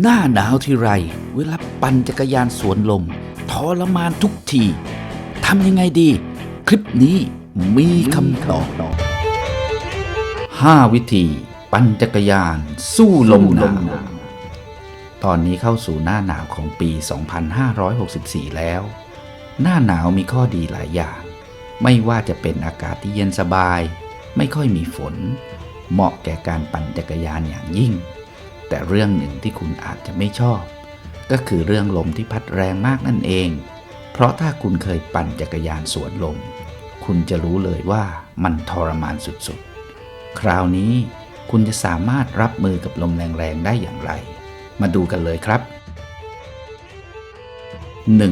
หน้าหนาวที่ไร เวลาปั่นจักรยานสวนลมทรมานทุกทีทำยังไงดี คลิปนี้มีคำตอบ5วิธี ปั่นจักรยาน สู้ลมหนาว ตอนนี้เข้าสู่หน้าหนาวของปี 2564 แล้ว หน้าหนาวมีข้อดีหลายอย่าง ไม่ว่าจะเป็นอากาศที่เย็นสบาย ไม่ค่อยมีฝน เหมาะแก่การปั่นจักรยานอย่างยิ่ง แต่เรื่องหนึ่งที่คุณอาจจะไม่ชอบ ก็คือเรื่องลมที่พัดแรงมากนั่นเอง เพราะถ้าคุณเคยปั่นจักรยานสวนลม คุณจะรู้เลยว่ามันทรมานสุดๆ คราวนี้คุณจะสามารถรับมือกับลมแรงๆได้อย่างไร มาดูกันเลยครับ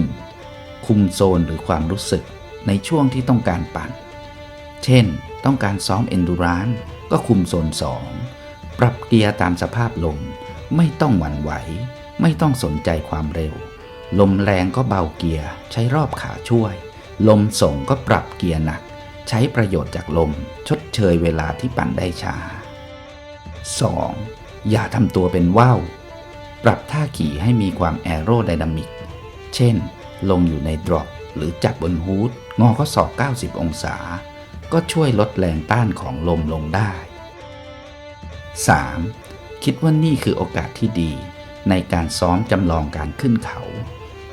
1. คุมโซนหรือความรู้สึกในช่วงที่ต้องการปั่น เช่น ต้องการซ้อม Endurance ก็คุมโซน 2 ปรับเกียร์ตามสภาพลม ไม่ต้องหวั่นไหว ไม่ต้องสนใจความเร็ว ลมแรงก็เบาเกียร์ใช้รอบขาช่วย ลมส่งก็ปรับเกียร์หนัก ใช้ประโยชน์จากลม ชดเชยเวลาที่ปั่นได้ช้า 2. อย่าทำตัวเป็นว่าวปรับท่าขี่ให้มีความแอโรไดนามิก เช่น ลงอยู่ในดรอปหรือจับบนฮูดงอข้อศอก 90 องศา ก็ช่วยลดแรงต้านของลมลงได้ 3. คิดว่านี่คือโอกาสที่ดี ในการซ้อมจำลองการขึ้นเขา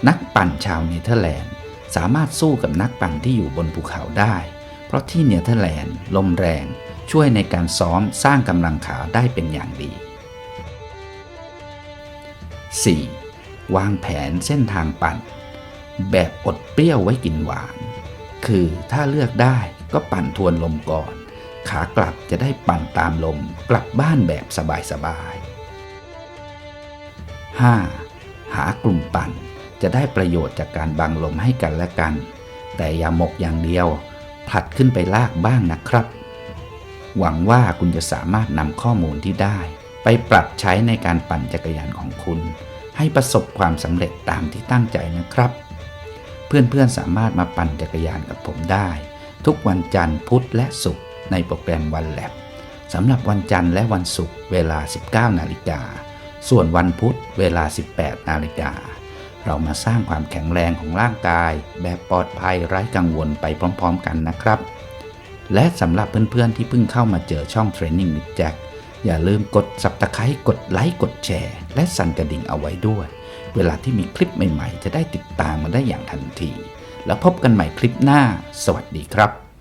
นักปั่นชาวเนเธอร์แลนด์สามารถสู้กับนักปั่นที่อยู่บนภูเขาได้ เพราะที่เนเธอร์แลนด์ลมแรงช่วยในการซ้อมสร้างกำลังขาได้เป็นอย่างดี 4. วางแผนเส้นทางปั่น แบบอดเปรี้ยวไว้กินหวาน คือถ้าเลือกได้ก็ปั่นทวนลมก่อน ขากลับจะได้ปั่นตามลมกลับบ้านแบบสบายๆ 5. หากลุ่มปั่นจะได้ประโยชน์จากการบังลมให้กันและกัน แต่อย่าหมกอย่างเดียวผลัดขึ้นไปลากบ้างนะครับ หวังว่าคุณจะสามารถนำข้อมูลที่ได้ ไปปรับใช้ในการปั่นจักรยานของคุณ ให้ประสบความสำเร็จตามที่ตั้งใจนะครับ เพื่อนๆสามารถมาปั่นจักรยานกับผมได้ ทุกวันจันทร์พุธและศุกร์ ในโปรแกรมวันแลบสำหรับวันจันทร์และวันศุกร์เวลา 19 นาฬิกา ส่วนวันพุธเวลา 18 นาฬิกา เรามาสร้างความแข็งแรงของร่างกาย แบบปลอดภัยไร้กังวลไปพร้อมๆกันนะครับ และสำหรับเพื่อนๆที่เพิ่งเข้ามาเจอช่อง Training with Jack อย่าลืมกด subscribe กดไลค์กดแชร์ และสั่นกระดิ่งเอาไว้ด้วย เวลาที่มีคลิปใหม่ๆ จะได้ติดตามมาได้อย่างทันที แล้วพบกันใหม่คลิปหน้า สวัสดีครับ